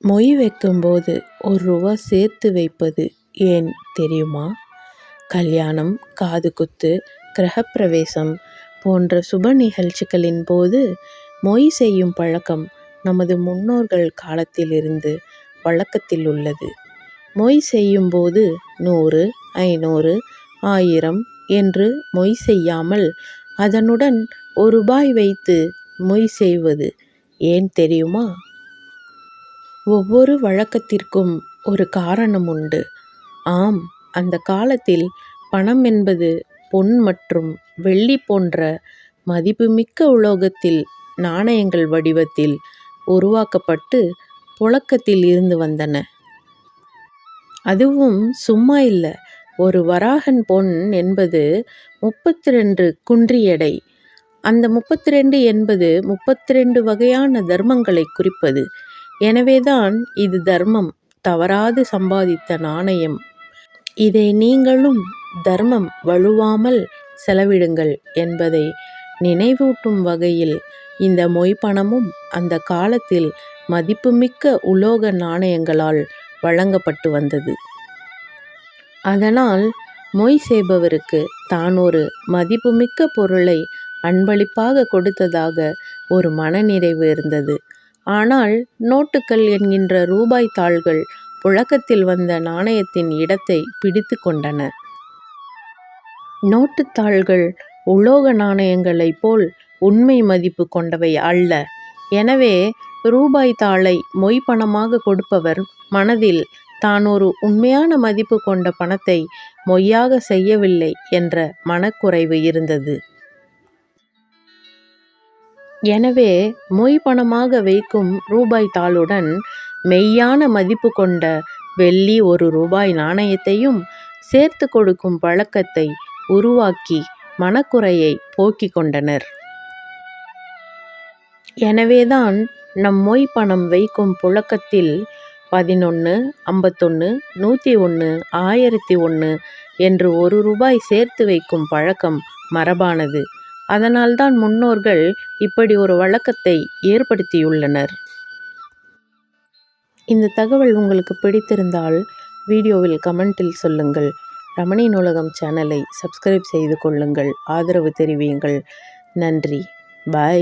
மொய் வைக்கும்போது ஒரு ரூபா சேர்த்து வைப்பது ஏன் தெரியுமா? கல்யாணம், காதுகுத்து, கிரகப்பிரவேசம் போன்ற சுப நிகழ்ச்சிகளின் போது மொய் செய்யும் பழக்கம் நமது முன்னோர்கள் காலத்திலிருந்து வழக்கத்தில் உள்ளது. மொய் செய்யும் போது நூறு, ஐநூறு ஆயிரம் என்று மொய் செய்யாமல் அதனுடன் ஒரு ரூபாய் வைத்து மொய் செய்வது ஏன் தெரியுமா? ஒவ்வொரு வழக்கத்திற்கும் ஒரு காரணம் உண்டு. ஆம் அந்த காலத்தில் பணம் என்பது பொன் மற்றும் வெள்ளி போன்ற மதிப்புமிக்க உலோகத்தில் நாணயங்கள் வடிவத்தில் உருவாக்கப்பட்டு புழக்கத்தில் இருந்து வந்தன. அதுவும் சும்மா இல்லை ஒரு வராகன் பொன் என்பது முப்பத்திரண்டு குன்றி எடை. அந்த முப்பத்திரண்டு என்பது முப்பத்திரண்டு வகையான தர்மங்களைக் குறிப்பது. எனவேதான் இது தர்மம் தவறாது சம்பாதித்த நாணயம். இதை நீங்களும் தர்மம் வழுவாமல் செலவிடுங்கள் என்பதை நினைவூட்டும் வகையில் இந்த மொய் பணமும் அந்த காலத்தில் மதிப்புமிக்க உலோக நாணயங்களால் வழங்கப்பட்டு வந்தது. அதனால் மொய் செய்பவருக்கு தான் ஒரு மதிப்புமிக்க பொருளை அன்பளிப்பாக கொடுத்ததாக ஒரு மனநிறைவு இருந்தது. ஆனால் நோட்டுக்கள் என்கின்ற ரூபாய் தாள்கள் புழக்கத்தில் வந்த நாணயத்தின் இடத்தை பிடித்து கொண்டன. நோட்டுத்தாள்கள் உலோக நாணயங்களைப் போல் உண்மை மதிப்பு கொண்டவை அல்ல. எனவே ரூபாய் தாளை மொய் பணமாக கொடுப்பவர் மனதில் தான் ஒரு உண்மையான மதிப்பு கொண்ட பணத்தை மொய்யாக செய்யவில்லை என்ற மனக்குறைவு இருந்தது. எனவே மொய் பணமாக வைக்கும் ரூபாய் தாளுடன் மெய்யான மதிப்பு கொண்ட வெள்ளி ஒரு ரூபாய் நாணயத்தையும் சேர்த்து கொடுக்கும் பழக்கத்தை உருவாக்கி மனக்குறையை போக்கிக் கொண்டனர். எனவேதான் நம் மொய் பணம் வைக்கும் புழக்கத்தில் பதினொன்று ஐம்பத்தொன்று நூற்றி ஒன்று ஆயிரத்தி ஒன்று என்று ஒரு ரூபாய் சேர்த்து வைக்கும் பழக்கம் மரபானது. அதனால்தான் முன்னோர்கள் இப்படி ஒரு வழக்கத்தை ஏற்படுத்தியுள்ளனர். இந்த தகவல் உங்களுக்கு பிடித்திருந்தால் வீடியோவில் கமெண்டில் சொல்லுங்கள். ரமணி நூலகம் சேனலை சப்ஸ்கிரைப் செய்து கொள்ளுங்கள் ஆதரவு தெரிவியுங்கள். நன்றி. பை.